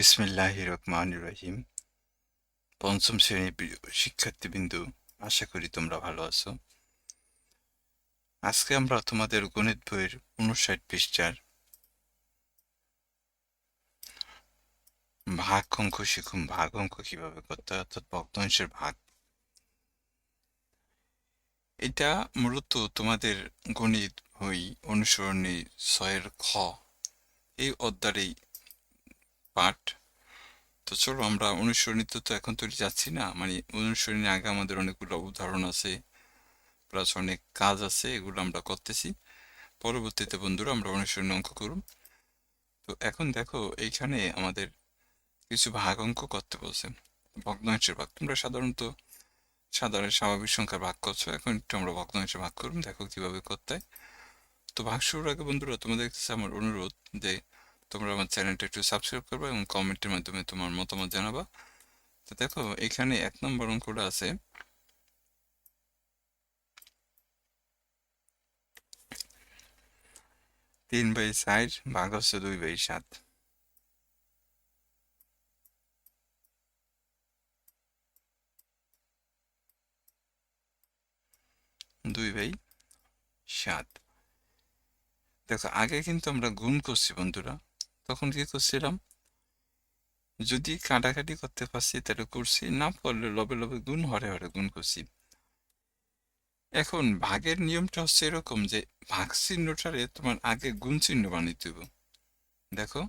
বিসমিল্লাহ পঞ্চম শ্রেণির শিক্ষার্থীবৃন্দু, আশা করি তোমরা ভালো আছো। আজকে আমরা তোমাদের গণিত বইয়ের উনষাট পৃষ্ঠার ভাগ অঙ্ক শিখুন। ভাগ অঙ্ক কীভাবে করতে হয়? অর্থাৎ ভগ্নাংশের ভাগ। এটা মূলত তোমাদের গণিত বই অনুসরণী ছয়ের খ। এই অধ্যায়ের পাঠ। তো চলো আমরা অনুসরণীতে তো এখন তৈরি যাচ্ছি না। মানে অনুসরণী আগে আমাদের অনেকগুলো উদাহরণ আছে প্লাস অনেক কাজ আছে, এগুলো আমরা করতেছি। পরবর্তীতে বন্ধুরা আমরা অনুসরণী অঙ্ক করুন তো এখন দেখো, এইখানে আমাদের কিছু ভাগ অঙ্ক করতে বলছে। ভগ্নাংশের ভাগ, তোমরা সাধারণত সাধারণ স্বাভাবিক সংখ্যার ভাগ করছ। এখন একটু আমরা ভগ্নাংশের ভাগ করুন দেখো কীভাবে করতে তো ভাগ শুরুর আগে বন্ধুরা, তোমাদের কাছে আমার অনুরোধ যে তোমরা আমার চ্যানেলটা একটু সাবস্ক্রাইব করবে এবং কমেন্টের মাধ্যমে তোমার মতামত জানাবা। তো দেখো, এখানে এক নম্বর অঙ্কটা আছে। তিন বাই চার ভাগ হচ্ছে দুই বাই সাত। দুই বাই সাত। দেখো, আগে কিন্তু আমরা গুণ করছি বন্ধুরা। তখন কি করছিলাম যদি কাটাকাটি করতে পারছি তাহলে করছি, না পারলে লবে লবে গুণ, হরে হরে গুণ করছি। এখন ভাগের নিয়মটা হচ্ছে এরকম যে ভাগ চিহ্নটারে তোমার আগে গুণ চিহ্ন বানিয়ে দেব দেখো,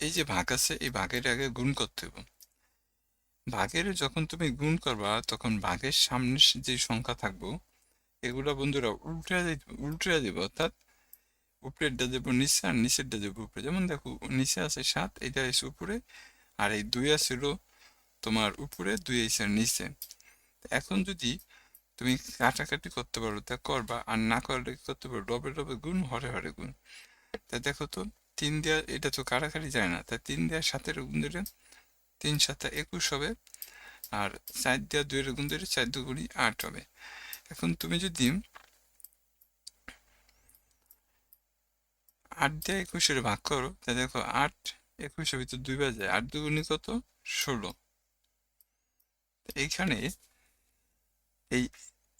এই যে ভাগ আছে, এই ভাগের আগে গুণ করতে হবে। ভাগের যখন তুমি গুণ করবা, তখন ভাগের সামনে যে সংখ্যা থাকব, এগুলো বন্ধুরা উল্টে উল্টে দিব, অর্থাৎ উপরেরটা দেবো নিচে আর নিচেরটা দেবো উপরে। যেমন দেখো, নিচে আছে সাত এটা এসে উপরে, আর এই দুই আছিল তোমার উপরে, দুই এসে নিচে। এখন যদি তুমি কাটাকাটি করতে পারো, তা করবা, আর না করলে করতে পারো? ডবে ডবে গুণ, হরে হরে গুণ। তা দেখো তো, তিন দেওয়া এটা তো কাটাকাটি যায় না। তা তিন দেওয়া সাতের গুণ ধরে তিন সাতটা একুশ হবে, আর চার দেওয়া দুইয়ের গুণ ধরে চার দুগুণি আট হবে। এখন তুমি যদি আট দিয়ে একুশের ভাগ করো তা দেখো আট একুশের ভিতর দুই বাজে, আট দুগুণি কত? ষোলো। এইখানে এই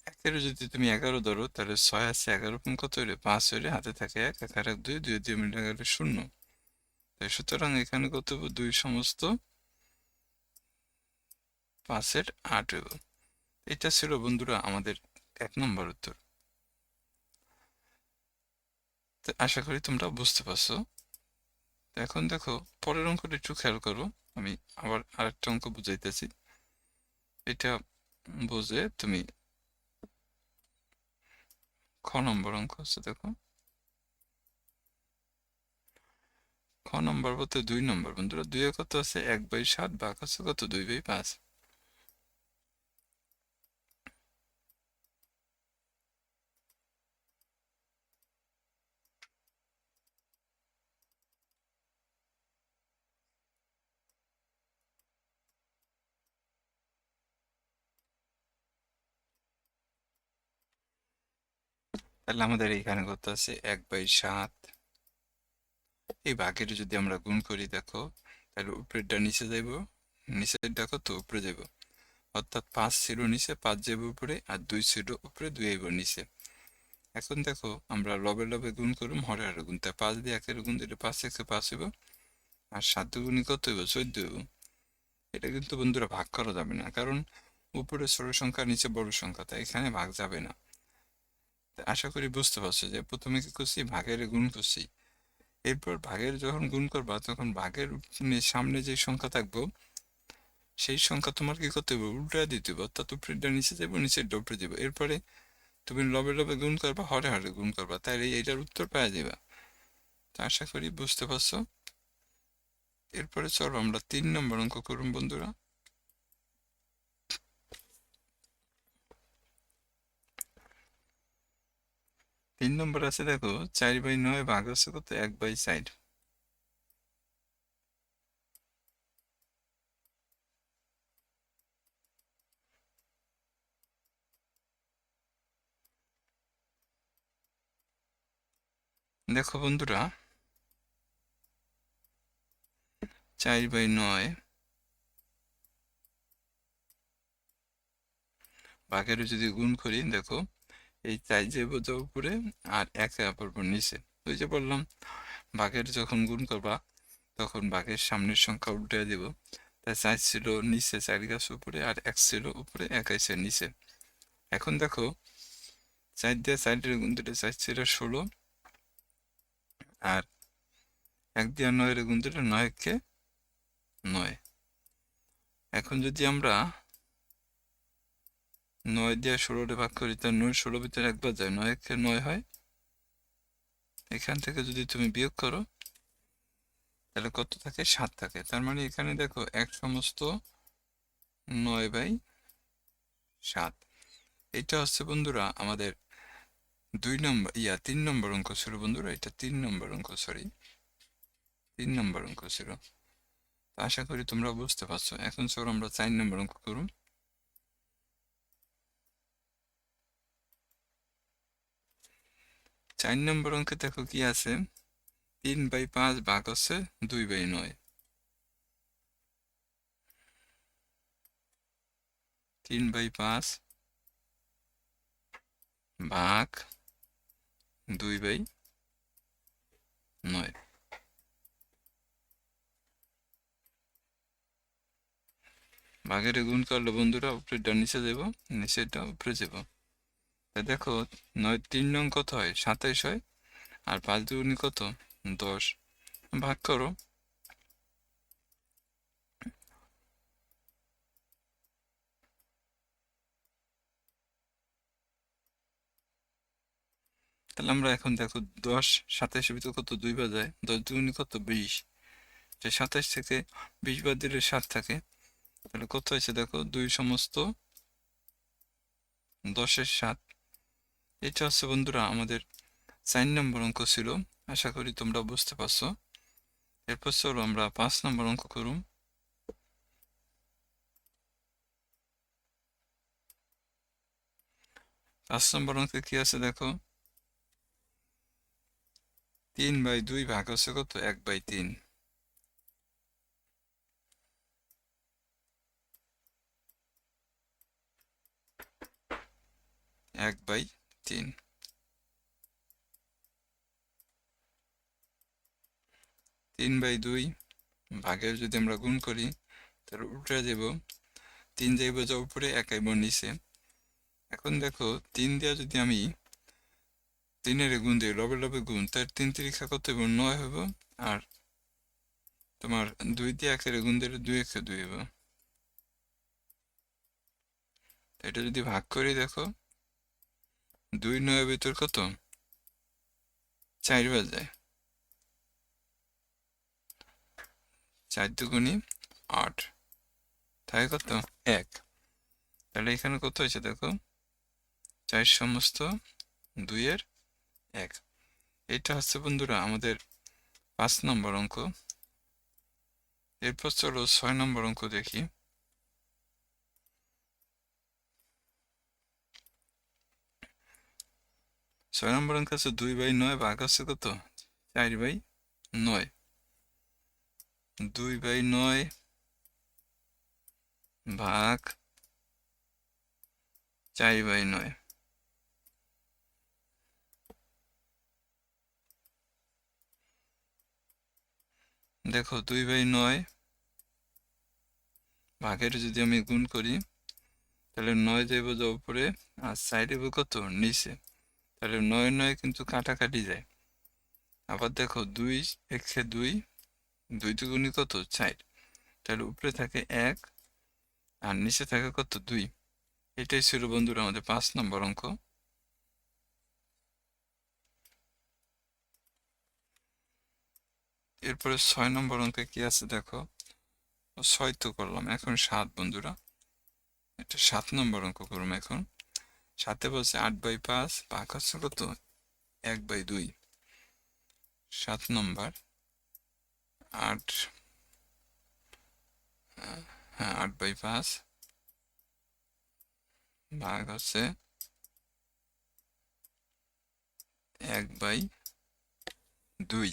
একের যদি তুমি এগারো ধরো, তাহলে ছয় আছে, এগারো পূর্ণ কত হইলে? পাঁচ হইলে হাতে থাকে এক এক এক দুই দুই দুই মিলে গেলে শূন্য। তাই সুতরাং এখানে কত দুই সমস্ত পাঁচের আট এটা ছিল বন্ধুরা আমাদের এক নম্বর উত্তর। আশা করি তোমরা বুঝতে পারছ। এখন দেখো, পরের অঙ্কটা একটু খেয়াল করো। আমি আবার আরেকটা অঙ্ক বুঝাইতেছি। এটা বুঝে তুমি খ নম্বর অঙ্ক হচ্ছে দেখো। খ নম্বর বলতে দুই নম্বর, বন্ধুরা। দুই কত আছে? এক বাই সাত আছে কত? দুই বাই পাঁচ। তাহলে আমাদের এইখানে কত আছে? এক বাই সাত। এই ভাগের যদি আমরা গুণ করি, দেখো, তাহলে উপরেরটা নিচে যাইব। নিচেরটা কত উপরে যাইব। অর্থাৎ পাঁচ ছিল নিচে, পাঁচ যাইব উপরে, আর দুই ছিল উপরে, দুই আইব নিচে। এখন দেখো, আমরা লবে লবে গুণ করুম, হরে হরে গুণ। তাই পাঁচ দিয়ে একের গুণ দিলে পাঁচ, একে পাঁচ হইব। আর সাত গুণি কত হইব? চোদ্দ হইব। এটা কিন্তু বন্ধুরা ভাগ করা যাবে না, কারণ উপরে ছোট সংখ্যা নিচে বড় সংখ্যা, তাই এখানে ভাগ যাবে না। আশা করি বুঝতে পারছ যে প্রথমে কি করছি? ভাগের গুণ করছি। এরপর ভাগের যখন গুণ করবা, তখন ভাগের সামনে যে সংখ্যা থাকব, সেই সংখ্যা তোমার কি করতে হবে? উল্টা দিতে হবে। অর্থাৎ উপরেরটা নিচে যাব নিচে উপরে দিব এরপরে তুমি লবে লবে গুণ করবা, হরে হরে গুণ করবা। তাহলে এইটার উত্তর পাওয়া যাবে তা আশা করি বুঝতে পারছ। এরপরে চলো আমরা তিন নম্বর অঙ্ক করুন বন্ধুরা। তিন নম্বর আছে দেখো, চার বাই নয় ভাগ আছে কত? এক বাই সাইড দেখো বন্ধুরা, চার বাই নয় ভাগের যদি গুণ করি, দেখো এই চার যে বোঝা উপরে আর এক পড়ব নিচে। ওই যে বললাম, বাঘের যখন গুণ করবা, তখন বাঘের সামনের সংখ্যা উল্টে দিব। তাই চার ছিল নিচে, চার গাছ উপরে আর এক ছিল উপরে, এক আছে নিচে। এখন দেখো, চার দিয়ে চারের গুণ দিলে চার ছিল ষোলো আর এক দিয়ে নয়ের গুণ দিলে নয়কে নয়। এখন যদি আমরা নয় দিয়ে ষোলোটা ভাগ করি তার নয় ষোলো ভিতরে একবার যায় নয় একে নয় হয়। এখান থেকে যদি তুমি বিয়োগ করো, তাহলে কত থাকে? সাত থাকে। তার মানে এখানে দেখো এক সমস্ত নয় বাই সাত। এটা হচ্ছে বন্ধুরা আমাদের দুই নম্বর, ইয়া, তিন নম্বর অঙ্ক ছিল বন্ধুরা, এটা তিন নম্বর অঙ্ক সরি তিন নম্বর অঙ্ক ছিল। আশা করি তোমরা বুঝতে পারছ। এখন চলো আমরা চার নম্বর অঙ্ক করুন। চার নম্বর অঙ্কে দেখো কি আছে? তিন বাই পাঁচ ভাগ হচ্ছে দুই বাই নয়। তিন বাই পাঁচ ভাগ দুই বাই নয়। ভাগের গুণ করলে বন্ধুরা উপরেটা নিচে দেব নিচেটা উপরে যাব দেখো, নয় তিন নং কত হয়? সাতাইশ হয়? আর পাঁচ দুগুণি কত? দশ। ভাগ করো। তাহলে আমরা এখন দেখো, দশ, সাতাইশের ভিতরে কত? দুই বাজায় দশ দুগুণি কত? বিশ। সাতাইশ থেকে বিশ বাদ দিলে সাত থাকে। তাহলে কত হয়েছে দেখো? দুই সমস্ত দশের সাত। এটা হচ্ছে বন্ধুরা আমাদের চার নম্বর অঙ্ক ছিল। আশা করি তোমরা বুঝতে পারছ। এরপর চলো আমরা পাঁচ নম্বর অঙ্ক করুম পাঁচ নম্বর অঙ্কে কি আছে দেখো? তিন বাই দুই ভাগ হচ্ছে কত? এক বাই তিন। এক বাই তিন তিন বাই দুই ভাগের যদি আমরা গুণ করি, তাহলে উল্টে দেব, তিন যাইব যা উপরে, এক আইব নিচে। এখন দেখো, তিন দেওয়া যদি আমি তিনের গুণ দিই, লবে লবে গুণ, তার তিন তিরিখা কত হইব? নয় হইব, আর তোমার দুই দিয়ে একের গুণ দিলে দুই একে দুই হইব। এটা যদি ভাগ করি, দেখো দুই নয় ভিতর কত? চার বাজায় চার দুগুণি আট। তাই কত? এক। তাহলে এখানে কত হয়েছে দেখো? চার সমস্ত দুইয়ের এক। এটা হচ্ছে বন্ধুরা আমাদের পাঁচ নম্বর অঙ্ক। এরপর চলো ছয় নম্বর অঙ্ক দেখি। ছয় নম্বর অঙ্ক আছে দুই বাই নয় ভাগ আছে কত? চার বাই নয়। দুই বাই নয় ভাগ চার বাই নয়। দেখো, দুই বাই নয় ভাগের যদি আমি গুণ করি, তাহলে নয় দেব উপরে আর সাইডে কত? নিচে। তাহলে নয় নয় কিন্তু কাটাকাটি যায়। আবার দেখো দুই একে দুই দুই দুগুণি কত? চার। তাহলে উপরে থাকে এক, আর নিচে থাকে কত? দুই। এটাই ছিল বন্ধুরা আমাদের পাঁচ নম্বর অঙ্ক। এরপরে ছয় নম্বর অঙ্কে কি আছে দেখো? ছয় তো করলাম, এখন সাত বন্ধুরা। এটা সাত নম্বর অঙ্ক করলাম এখন। সাথে বলছে আট বাই পাঁচ ভাগ হচ্ছে কত এক বাই দুই। সাত নম্বর। আট হ্যাঁ আট বাই পাঁচ। ভাগ হচ্ছে এক বাই দুই।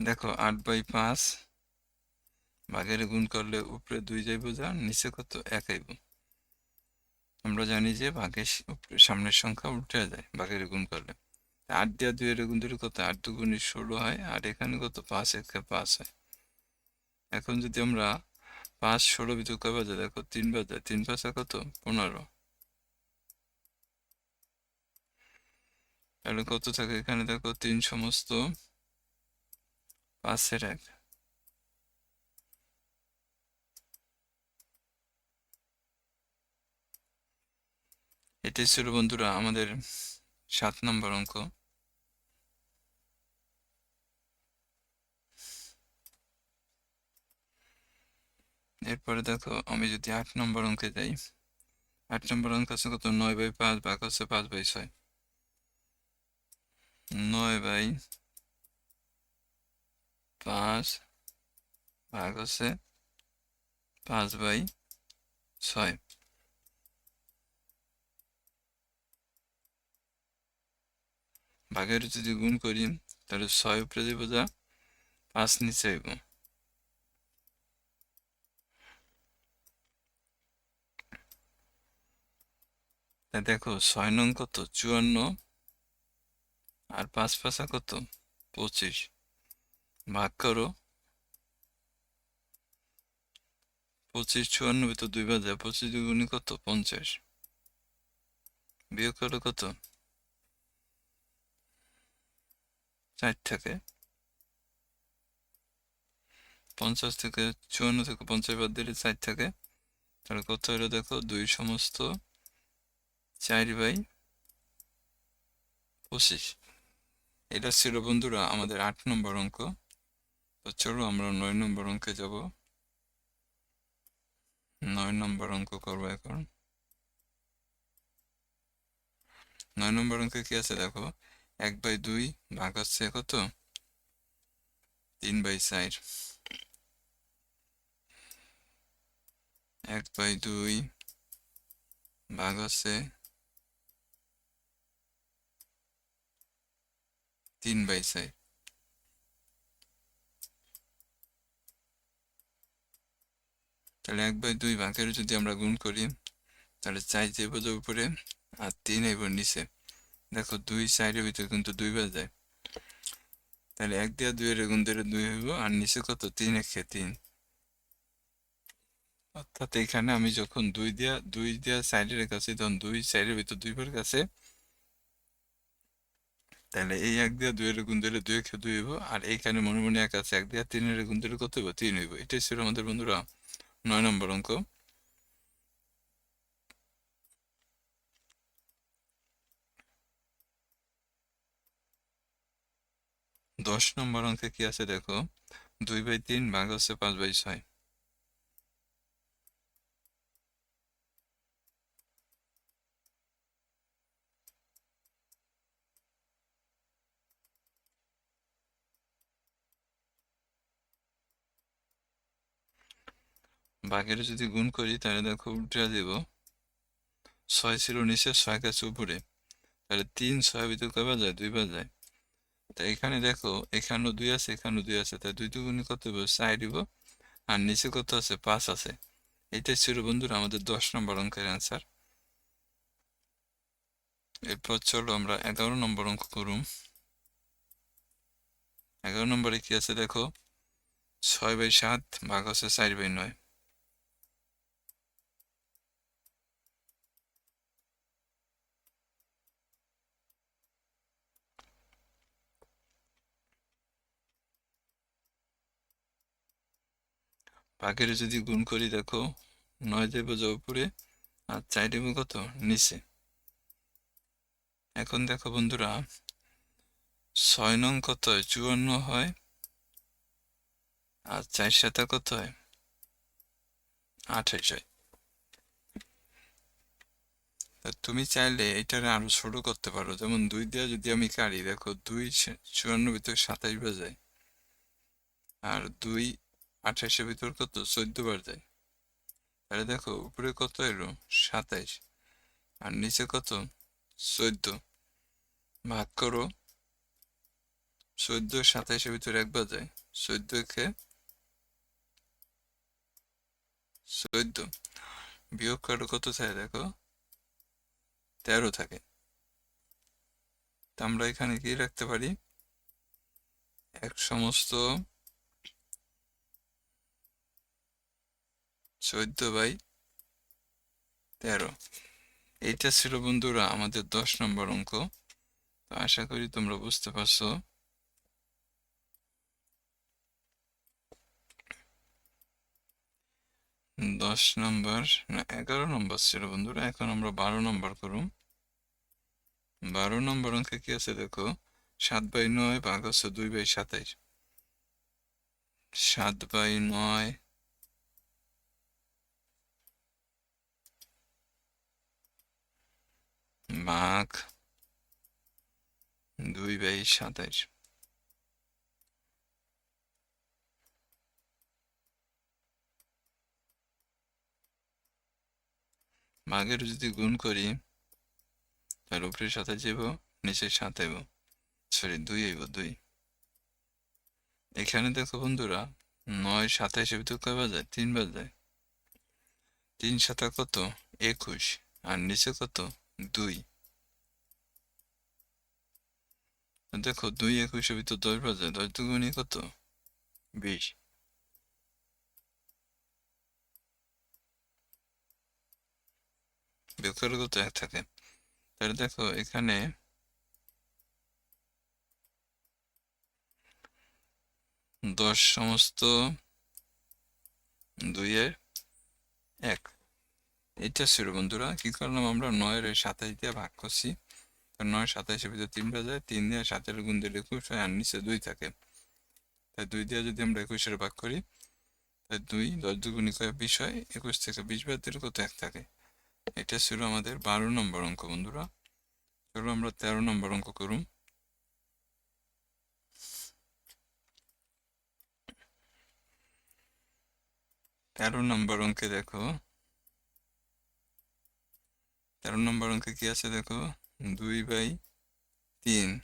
দেখো, আট বাই পাঁচ ভাগের গুণ করলে উপরে দুই যাইব যা, নিচে কত? এক আইব। আমরা জানি যে ভাগের সামনের সংখ্যা উল্টে যায় ভাগের গুণ করলে। আট দিয়া দুই এর গুণ কত? আট দুগুণি ষোলো হয়, আর এখানে কত? পাঁচ একে পাঁচ হয়। এখন যদি আমরা পাঁচ, ষোলো ভিতর কয় বাজে? দেখো, তিন বাজে। তিন পাঁচা কত? পনেরো। তাহলে কত থাকে? এখানে দেখো, তিন সমস্ত পাঁচের এক। এটাই ছিল বন্ধুরা আমাদের সাত নম্বর অঙ্ক। এরপরে দেখো, আমি যদি আট নম্বর অঙ্কে যাই, আট নম্বর অঙ্ক আছে কত? নয় বাই পাঁচ, ভাগ হচ্ছে পাঁচ বাই ছয়। নয় বাই পাঁচ, ভাগ হচ্ছে পাঁচ বাই ছয়। ভাগের যদি গুণ করি, তাহলে ছয় উপরে দেবো যা, পাঁচ নিচে আইব। দেখো, ছয় নং কত? চুয়ান্ন। আর পাঁচ পাঁচা কত? পঁচিশ। ভাগ করো। পঁচিশ, চুয়ান্ন ভিতর দুই বাজে পঁচিশ দুগুণি কত? পঞ্চাশ। বিয়োগ করো কত? চার থেকে। পঞ্চাশ থেকে চুয়ান্ন থেকে পঞ্চাশ বাদ দিলে চার থাকে। তাহলে কত হলো দেখো? দুই সমস্ত চার বাই পঁচিশ। এটা ছিল বন্ধুরা আমাদের আট নম্বর অঙ্ক। তো চলো আমরা নয় নম্বর অঙ্কে যাব। নয় নম্বর অঙ্ক করব এখন। নয় নম্বর অঙ্কে কি আছে দেখো? এক বাই দুই ভাগ হচ্ছে কত? তিন বাই চার। এক বাই দুই ভাগ হচ্ছে তিন বাই চার। তাহলে এক বাই দুই ভাগের যদি আমরা গুণ করি, তাহলে চার যে উপরে আর তিন এবার নিচে। দেখো দুই চারের ভিতরে কিন্তু দুই বার যায় তাহলে এক দিয়া দুই এর গুণ দিলে দুই হইব, আর নিচে কত? তিন একে তিন। অর্থাৎ এখানে আমি যখন দুই দিয়া দুই দিয়া সাইডের কাছে তখন দুই সাইডের ভিতর দুইবার কাছে তাহলে এই এক দিয়া দুই এর গুণ দিলে দুই একে দুই হইব, আর এইখানে মনে মনে এক আছে, এক দিয়া তিনের গুণ দিলে কত হইব? তিন হইব। এটাই ছিল আমাদের বন্ধুরা নয় নম্বর অঙ্ক। দশ নম্বর অঙ্কে কি আছে দেখো? দুই বাই তিন ভাগ হচ্ছে পাঁচ বাই ছয়। ভাগের যদি গুণ করি, তাহলে দেখো উল্টে দেব। ছয় ছিল নিচে ছয় কাছে উপরে। তাহলে তিন ছয় ভিতরে কয়বার যায় দুইবার যায় তা এখানে দেখো, এখানেও দুই আছে, এখানেও দুই আছে। তাই দুই দুগুণি কত দেবো চার দিব আর নিচে কত আছে? পাঁচ আছে। এটাই ছিল বন্ধুরা আমাদের দশ নম্বর অঙ্কের অ্যান্সার এরপর চলো আমরা এগারো নম্বর অঙ্ক করুম এগারো নম্বরে কি আছে দেখো? ছয় বাই সাত ভাগ আছে চার বাই নয়। ভাগের যদি গুণ করি দেখো, নয় দেব উপরে আর চার দেব কত? নিচে। এখন দেখো বন্ধুরা, ছয় নং কত হয়? চুয়ান্ন হয়। আর চার সাথে কত হয়? আঠাইশ হয়। তুমি চাইলে এটারে আরও ছোট করতে পারো। যেমন দুই দেওয়া যদি আমি কারি দেখো দুই, চুয়ান্ন ভিতরে সাতাইশ বাজায়। আর দুই আঠাশের ভিতর কত? চোদ্দ বার যায় তাহলে দেখো, উপরে কত এলো? সাতাইশ। আর নিচে কত? চোদ্দ। ভাগ করো। চোদ্দ সাতাইশের ভিতরে একবার যায় চোদ্দ খে চোদ্দ। বিয়োগ করে কত থাকে দেখো? তেরো থাকে। তা আমরা এখানে কি রাখতে পারি? এক সমস্ত চোদ্দ বাই তেরো। এইটা ছিল বন্ধুরা আমাদের দশ নম্বর অঙ্ক। তো আশা করি তোমরা বুঝতে পারছ। দশ নম্বর, না, এগারো নম্বর ছিল বন্ধুরা। এখন আমরা বারো নম্বর করুম বারো নম্বর অঙ্কে কি আছে দেখো? সাত বাই নয় ভাগ হচ্ছে দুই বাই সাতাইশ। সাত বাই নয় ভাগ দুই বাই সাতাইশ ভাগের যদি গুণ করি তার উপরে সাথে যাব নিচে সাত আইব সরি, দুই আইব দুই। এখানে দেখো বন্ধুরা, নয় সাতাইশে ভিতরে কয় বাজায় তিন বাজায় তিন সাতা কত? একুশ। আর নিচে কত? দুই। দেখো, দুই একুশের ভিতর দশ বাজায় দশ দুগুণই কত? বিশ। বেকার কত এক থাকে। তাহলে দেখো, এখানে দশ সমস্ত দুইয়ের এক। এটা ছিল বন্ধুরা, কি করলাম আমরা? নয়ের সাতাইশ দিয়ে ভাগ করছি। নয় সাতাইশের ভিতরে তিন বাজায়, তিন দিয়ে সাতের গুণ দিলে একুশ, হয় আর নিচে দুই থাকে। তাই দুই দিয়ে যদি আমরা একুশের ভাগ করি, তাই দুই, দশ দুগুণি কয় বিশ হয়, একুশ থেকে বিশ বাদ দিলে কত এক থাকে? এটা ছিল আমাদের বারো নম্বর অঙ্ক বন্ধুরা। চলো আমরা তেরো নম্বর অঙ্ক করুন। তেরো নম্বর অঙ্কে দেখো তেরো নম্বর অঙ্কে কি আছে দেখো? দুই বাই তিন।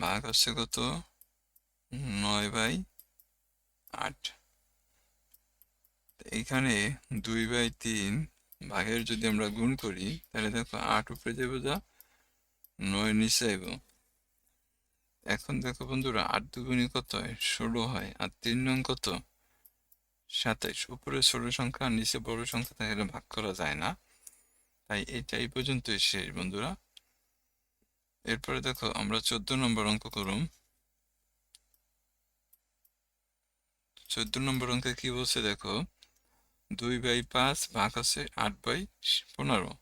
ভাগ হচ্ছে কত? নয় বাই আট। এইখানে দুই বাই তিন ভাগের যদি আমরা গুণ করি, তাহলে দেখো আট উপরে যাব যা? নয় নিচে আইব এখন দেখো বন্ধুরা, আট দুগুণি কত হয়? ষোলো হয়। আর তিন নং কত? সাতাইশ। উপরে ষোলো সংখ্যা, নিচে বড় সংখ্যা থাকলে ভাগ করা যায় না। তাই এইটা এই পর্যন্তই শেষ, বন্ধুরা। এরপরে দেখো, আমরা চোদ্দ নম্বর অঙ্ক করুম চোদ্দ নম্বর অঙ্কে কি বলছে দেখো, দুই বাই পাঁচ ভাগ আছে আট বাই পনেরো।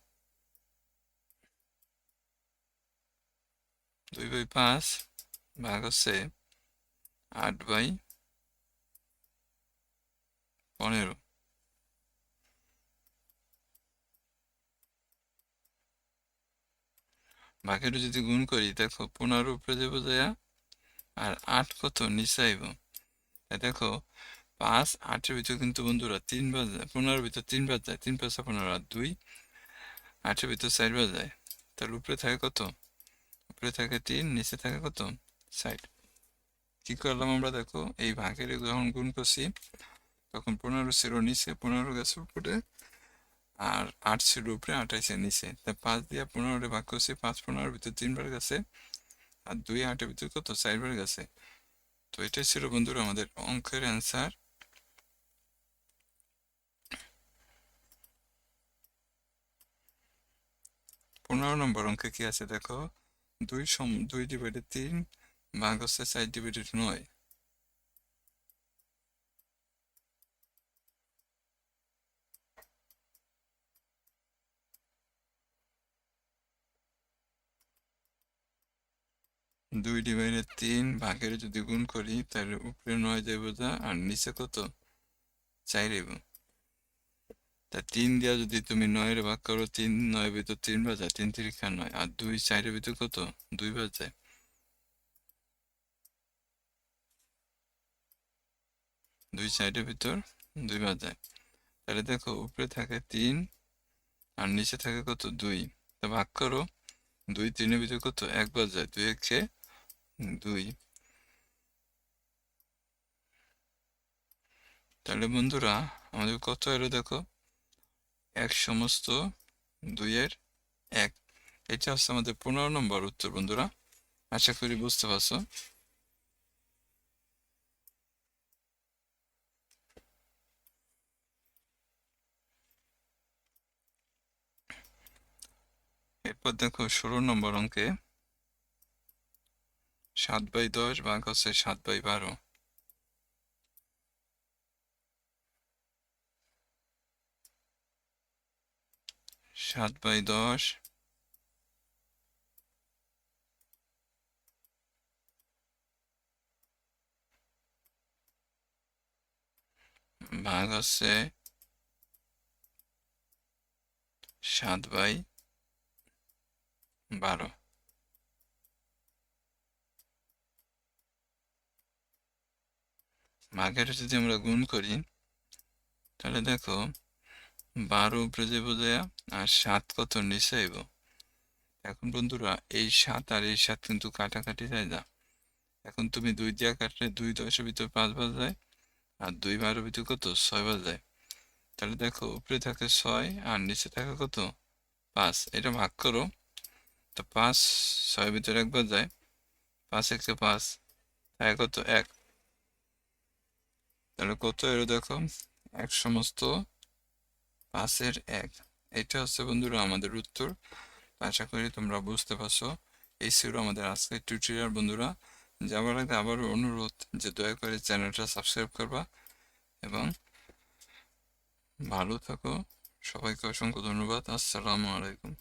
দুই বাই পাঁচ ভাগ হচ্ছে আট বাই পনেরো। বাকিটা যদি গুণ করি, দেখো পনেরো উপরে যাব যায় আর আট কত? নিচে দেখো, পাঁচ, আটের ভিতর কিন্তু বন্ধুরা তিন বাজায় পনেরোর ভিতর তিন বাজায় তিন পাঁচা পনেরো, আর দুই, আটের ভিতর চার বাজায় তার উপরে থাকে কত? উপরে থাকে তিন, নিচে থাকে কত? ষাট। কি করলাম আমরা দেখো, এই ভাগের যখন গুণ করছি, তখন পনেরো ছিল নিচে পনেরো গেছে উপরে আর আট ছিল উপরে আঠাইশে নিচে। তা পাঁচ দিয়ে পনেরোটা ভাগ করছি, পাঁচ পনেরোর ভিতর তিনবার গেছে, আর দুই আটের ভিতর কত? চারবার গেছে। তো এটাই ছিল বন্ধুরা আমাদের অঙ্কের অ্যান্সার পনেরো নম্বর অঙ্কে কি আছে দেখো? দুই সম দুই ডিভাইডেড তিন, ভাগ হচ্ছে চার ডিভাইডেড নয়। দুই ডিভাইডেড তিন ভাগের যদি গুণ করি, তাহলে উপরে নয় যাইব যা, আর নিচে কত? চাই যাইব তা তিন দিয়া যদি তুমি নয়ের ভাগ করো, তিন নয় ভিতর তিন বাজায় তিন তিরিখা নয়, আর দুই চারের ভিতর কত? দুই বাজায় দুই সাইডের ভিতর দুই বাজায় তাহলে দেখো, উপরে থাকে তিন, আর নিচে থাকে কত? দুই। তা ভাগ করো, দুই তিনের ভিতর কত? এক বাজায় দুই একে দুই। তাহলে বন্ধুরা, আমাদের কত এলো দেখো? এক সমস্ত দুইয়ের এক। এটা হচ্ছে আমাদের পনেরো নম্বর উত্তর বন্ধুরা। আশা করি বুঝতে পারছ। এরপর দেখো ষোলো নম্বর অঙ্কে সাত বাই দশ ভাগ হচ্ছে সাত বাই বারো সাত বাই দশ ভাগ হচ্ছে সাত বাই বারো ভাগের যদি আমরা গুণ করি, তাহলে দেখো, বারো উপরে যে বোঝায় আর সাত কত নিচে এখন বন্ধুরা, এই সাত আর এই সাত কিন্তু কাটাকাটি যায় না? এখন তুমি দুই দিয়া কাটলে দুই দশের ভিতর পাঁচ বাজায়, আর দুই বারো ভিতর কত? ছয় বাজায়। তাহলে দেখো, উপরে থাকে ছয় আর নিচে থাকে কত? পাঁচ। এটা ভাগ করো। তো পাঁচ ছয়ের ভিতরে একবার যায় পাঁচ একে পাঁচ তাই কত? এক। তাহলে কত এরও দেখো? এক সমস্ত পাঁচের এক। এটা হচ্ছে বন্ধুরা আমাদের উত্তর। আশা করি তোমরা বুঝতে পারছ। এই ছিল আমাদের আজকের টিউটোরিয়াল বন্ধুরা। যাওয়ার আগে আবার অনুরোধ যে দয়া করে চ্যানেলটা সাবস্ক্রাইব করবা এবং ভালো থাকো। সবাইকে অসংখ্য ধন্যবাদ। আসসালামু আলাইকুম।